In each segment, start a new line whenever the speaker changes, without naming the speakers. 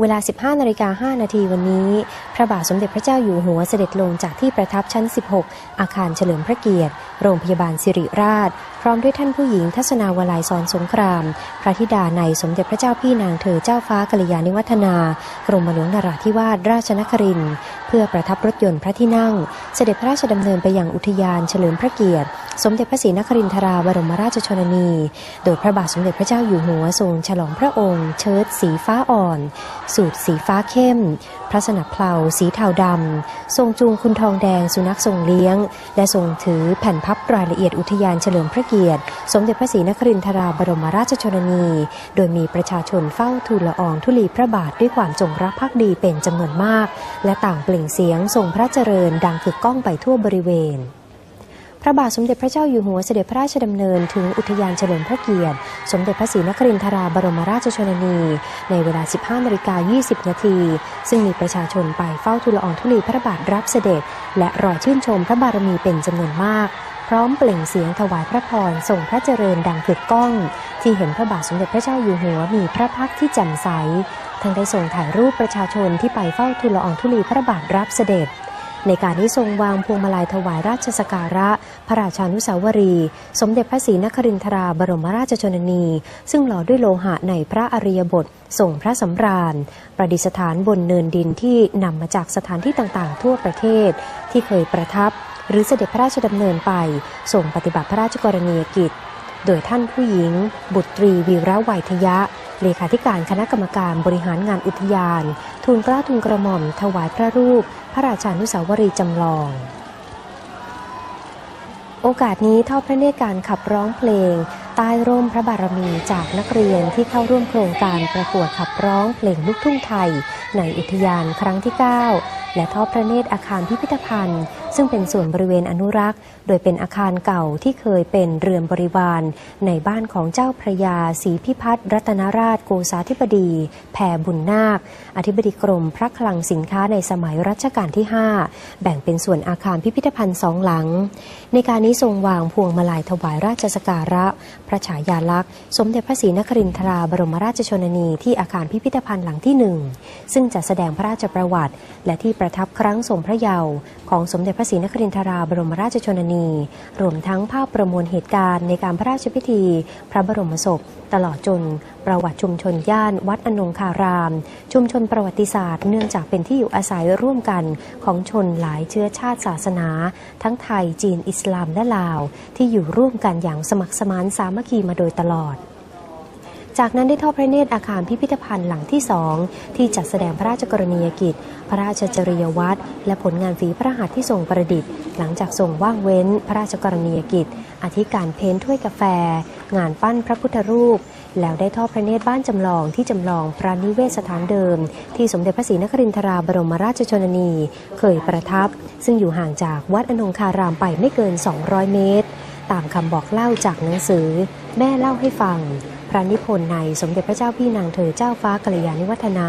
เวลา 15นาฬิกา5นาทีวันนี้ พระบาทสมเด็จพระเจ้าอยู่หัวเสด็จลงจากที่ประทับชั้น 16 อาคารเฉลิมพระเกียรติโรงพยาบาลสิริราช พร้อมด้วยท่านผู้หญิงทัศนาวลัยสอนสงคราม พระธิดาในสมเด็จพระเจ้าพี่นางเธอเจ้าฟ้ากัลยาณิวัฒนากรมหลวงนราธิวาสราชนคริน เพื่อประทับรถยนต์พระที่นั่ง เสด็จพระราชดำเนินไปยังอุทยานเฉลิมพระเกียรติ สมเด็จพระศรีนครินทราบรมราชชนนี โดยพระบาทสมเด็จพระเจ้าอยู่หัวทรงฉลองพระองค์ เชิ้ตสีฟ้าอ่อน สูทสีฟ้าเข้ม พระสนับเพลาสีเทาดำทรงจูงคุณทองแดงสุนัขทรงเลี้ยง และทรงถือแผ่นพับรายละเอียดอุทยานเฉลิมพระเกียรติ สมเด็จพระศรีนครินทราบรมราชชนนี โดยมีประชาชนเฝ้าทูลละอองธุลีพระบาทด้วยความจงรักภักดีเป็นจำนวนมาก และต่างเปล่งเสียงทรงพระเจริญดังกึกก้องไปทั่วบริเวณพระบาทสมเด็จพระเจ้าอยู่หัวเสด็จพระราชดำเนินถึงอุทยานเฉลิมพระเกียรติ สมเด็จพระศรีนครินทราบรมราชชนนี ในเวลา 15นาฬิกา20 นาที ซึ่งมีประชาชนไปเฝ้าทูลละอองธุลีพระบาทรับเสด็จ และรอชื่นชมพระบารมีเป็นจำนวนมาก พร้อมเปล่งเสียงถวายพระพรส่งพระเจริญดังกึกก้อง ที่เห็นพระบาทสมเด็จพระเจ้าอยู่หัวมีพระพักที่แจ่มใสทั้งได้ส่งถ่ายรูปประชาชนที่ไปเฝ้าทูลละอองธุลีพระบาทรับเสด็จ ในการนี้ทรงวางพวงมาลัยถวายราชสการะ พระราชานุสาวรี สมเด็จพระศรีนครินทราบรมราชชนนี ซึ่งหล่อด้วยโลหะในพระอริยบททรงพระสำราญ ประดิษฐานบนเนินดินที่นำมาจากสถานที่ต่างๆ ทั่วประเทศที่เคยประทับ หรือเสด็จพระราชดำเนินไปส่งปฏิบัติพระราชกรณียกิจ โดยท่านผู้หญิง บุตรีวีระไวยทยะ เลขาธิการคณะกรรมการบริหารงานอุทยาน ทูลกล้าทูลกระหม่อม ถวายพระรูป พระราชานุสาวรีจำลองโอกาสนี้ทอดพระเนตรการขับร้องเพลง ใต้ร่มพระบารมีจากนักเรียนที่เข้าร่วมโครงการประกวดขับร้องเพลงลูกทุ่งไทย ในอุทยานครั้งที่ 9 และทอดพระเนตรอาคารพิพิธภัณฑ์ ซึ่งเป็นส่วนบริเวณอนุรักษ์ โดยเป็นอาคารเก่าที่เคยเป็นเรือนบริวาร ในบ้านของเจ้าพระยาศรีพิพัฒน์รัตนราชโกษาธิบดี แผ่บุญนาค อธิบดีกรมพระคลังสินค้าในสมัยรัชกาลที่ 5 แบ่งเป็นส่วนอาคารพิพิธภัณฑ์สองหลัง ในการนี้ทรงวางพวงมาลัยถวายราชสการะ พระฉายาลักษณ์ สมเด็จพระศรีนครินทราบรมราชชนนีที่อาคารพิพิธภัณฑ์หลังที่หนึ่งซึ่งจะแสดงพระราชประวัติ และที่ประประทับครั้งทรงพระเยาว์ของสมเด็จพระศรีนครินทราบรมราชชนนี รวมทั้งภาพประมวลเหตุการณ์ในการพระราชพิธี พระบรมศพ ตลอดจน ประวัติชุมชนย่านวัดอนงคาราม ชุมชนประวัติศาสตร์เนื่องจากเป็นที่อยู่อาศัยร่วมกันของชนหลายเชื้อชาติศาสนา ทั้งไทยจีนอิสลามและลาว ที่อยู่ร่วมกันอย่างสมัครสมานสามัคคีมาโดยตลอด จากนั้นได้ทอดพระเนตรอาคารพิพิธภัณฑ์หลังที่สองที่จัดแสดงพระราชกรณียกิจ พระราชจริยวัตรและผลงานฝีพระหัตถ์ที่ทรงประดิษฐ์ หลังจากทรงว่างเว้น พระราชกรณียกิจ อธิการเพ้นถ้วยกาแฟ งานปั้นพระพุทธรูป แล้วได้ทอดพระเนตรบ้านจำลองที่จำลองพระนิเวศสถานเดิม ที่สมเด็จพระศรีนครินทราบรมราชชนนี เคยประทับ ซึ่งอยู่ห่างจากวัดอนงคารามไปไม่เกิน 200 เมตร ตามคำบอกเล่าจากหนังสือ แม่เล่าให้ฟัง พระนิพนธ์ในสมเด็จพระเจ้าพี่นางเธอเจ้าฟ้ากัลยาณิวัฒนา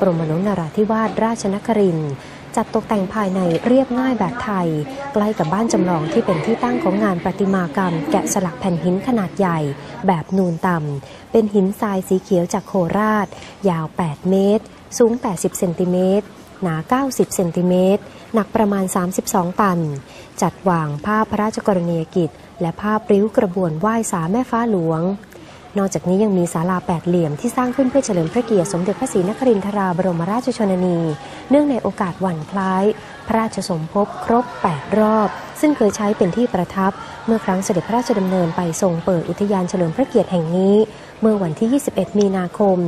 กรมหลวงนราธิวาสราชนครินจัดตกแต่งภายในเรียบง่ายแบบไทย ใกล้กับบ้านจำลองที่เป็นที่ตั้งของงานประติมากรรม แกะสลักแผ่นหินขนาดใหญ่ แบบนูนต่ำเป็นหินทรายสีเขียวจากโคราช ยาว 8 เมตร สูง 80 เซนติเมตรหนา 90 เซนติเมตร หนักประมาณ 32 ตัน จัดวางภาพพระราชกรณียกิจ และภาพริ้วกระบวนไหว้สาแม่ฟ้าหลวง นอกจากนี้ยังมีศาลาแปดเหลี่ยมที่สร้างขึ้นเพื่อเฉลิมพระเกียรติสมเด็จพระศรีนครินทราบรมราชชนนี เนื่องในโอกาสวันคล้าย พระราชสมภพครบ 8 รอบ ซึ่งเคยใช้เป็นที่ประทับ เมื่อครั้งเสด็จพระราชดำเนินไปทรงเปิดอุทยานเฉลิมพระเกียรติแห่งนี้ เมื่อวันที่ 21 มีนาคม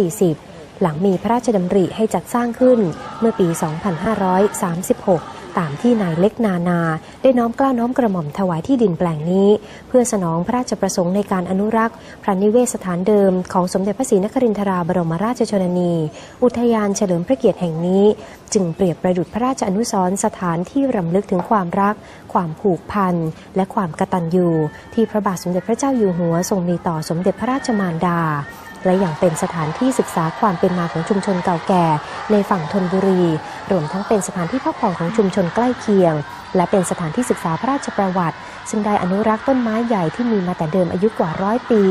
2540 หลังมีพระราชดำริให้จัดสร้างขึ้นเมื่อปี 2536 ตามที่นายเล็กนานา ได้น้อมกล้าน้อมกระหม่อมถวายที่ดินแปลงนี้ เพื่อสนองพระราชประสงค์ในการอนุรักษ์พระนิเวศสถานเดิมของสมเด็จพระศรีนครินทราบรมราชชนนี อุทยานเฉลิมพระเกียรติแห่งนี้ จึงเปรียบประดุจพระราชอนุสรสถานที่รำลึกถึงความรัก ความผูกพันและความกตัญญูที่พระบาทสมเด็จพระเจ้าอยู่หัวทรงมีต่อสมเด็จพระราชมารดาและอยังเป็นสถานที่ศึกษาความเป็นมาของชุมชนเก่าแก่ ในฝั่งธนบุรี รวมทั้งเป็นสถานที่พักผ่อนของชุมชนใกล้เคียง และเป็นสถานที่ศึกษาพระราชประวัติ ซึ่งได้อนุรักษ์ต้นไม้ใหญ่ที่มีมาแต่เดิมอายุกว่าร้อยปี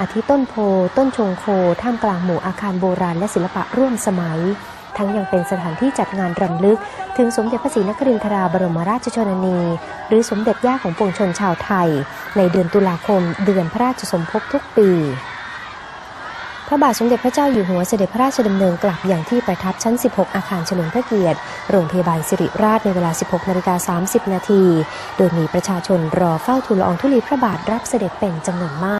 อาทิต้นโพ ต้นชงโค ท่ามกลางหมู่อาคารโบราณและศิลปะร่วมสมัย ทั้งยังเป็นสถานที่จัดงานรำลึก ถึงสมเด็จพระศรีนครินทราบรมราชชนนี หรือสมเด็จย่าของปวงชนชาวไทย ในเดือนตุลาคม เดือนพระราชสมภพทุกปี ระบาทสมเด็จพระเจ้าอยู่หัวเสด็จพระราชดำเนินกลับอย่างที่ประทับชั้น 16 อาคารเฉลิมพระเกียรติ โรงพยาบาลสิริราชในเวลา 16 นาฬิกา 30 นาที โดยมีประชาชนรอเฝ้าทูลละอองธุลีพระบาทรับเสด็จเป็นจำนวนมาก